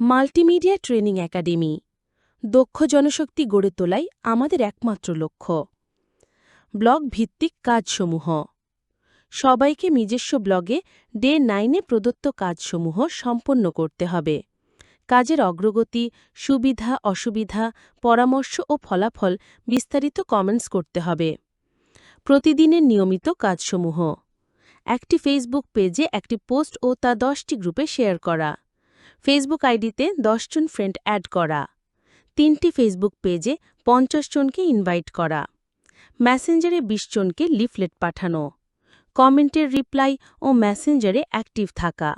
Multimedia training academy, দক্ষ জনশক্তি গড়ে তোলাই আমাদের একমাত্র লক্ষ্য। ব্লগ ভিত্তিক কাজসমূহ। সবাইকে নিজস্ব ব্লগে ডে নাইনে প্রদত্ত কাজসমূহ সম্পন্ন করতে হবে। কাজের অগ্রগতি, সুবিধা, অসুবিধা, পরামর্শ ও ফলাফল বিস্তারিত কমেন্টস করতে হবে। প্রতিদিনের নিয়মিত কাজসমূহ। একটি ফেসবুক পেজে একটি পোস্ট ও তা দশটি গ্রুপে শেয়ার করা। ফেসবুক আইডিতে জন ফ্রেন্ড অ্যাড করা। তিনটি ফেসবুক পেজে পঞ্চাশ জনকে ইনভাইট করা। মেসেঞ্জারে বিশ জনকে লিফলেট পাঠানো। কমেন্টের রিপ্লাই ও মেসেঞ্জারে অ্যাক্টিভ থাকা।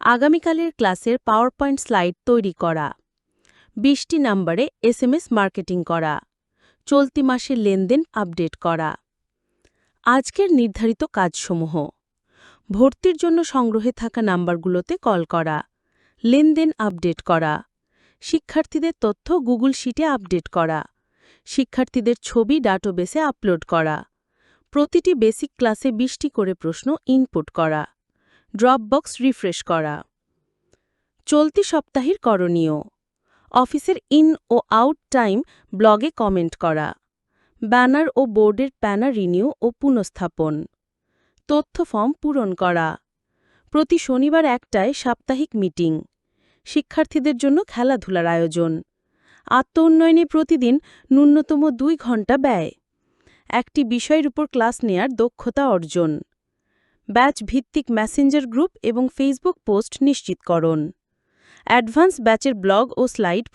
আগামীকালের ক্লাসের পাওয়ার পয়েন্ট স্লাইড তৈরি করা। বিশটি নম্বরে এসএমএস মার্কেটিং করা। চলতি মাসের লেনদেন আপডেট করা। আজকের নির্ধারিত কাজসমূহ। ভর্তির জন্য সংগ্রহে থাকা নাম্বারগুলোতে কল করা। লেনদেন আপডেট করা। শিক্ষার্থীদের তথ্য গুগল শিটে আপডেট করা। শিক্ষার্থীদের ছবি ডাটাবেসে আপলোড করা। প্রতিটি বেসিক ক্লাসে বিশটি করে প্রশ্ন ইনপুট করা। ড্রপবক্স রিফ্রেশ করা। চলতি সপ্তাহের করণীয়। অফিসের ইন ও আউট টাইম ব্লগে কমেন্ট করা। ব্যানার ও বোর্ডের প্যানার রিনিউ ও পুনঃস্থাপন। তথ্য ফর্ম পূরণ করা। প্রতি শনিবার একটায় সাপ্তাহিক মিটিং। শিক্ষার্থীদের জন্য খেলাধুলার আয়োজন। আত্ম উন্নয়নে প্রতিদিন ন্যূনতম দুই ঘণ্টা ব্যয়। একটি বিষয়ের উপর ক্লাস নেয়ার দক্ষতা অর্জন। ব্যাচ ভিত্তিক ম্যাসেঞ্জার গ্রুপ এবং ফেসবুক পোস্ট নিশ্চিতকরণ। অ্যাডভান্স ব্যাচের ব্লগ ও স্লাইড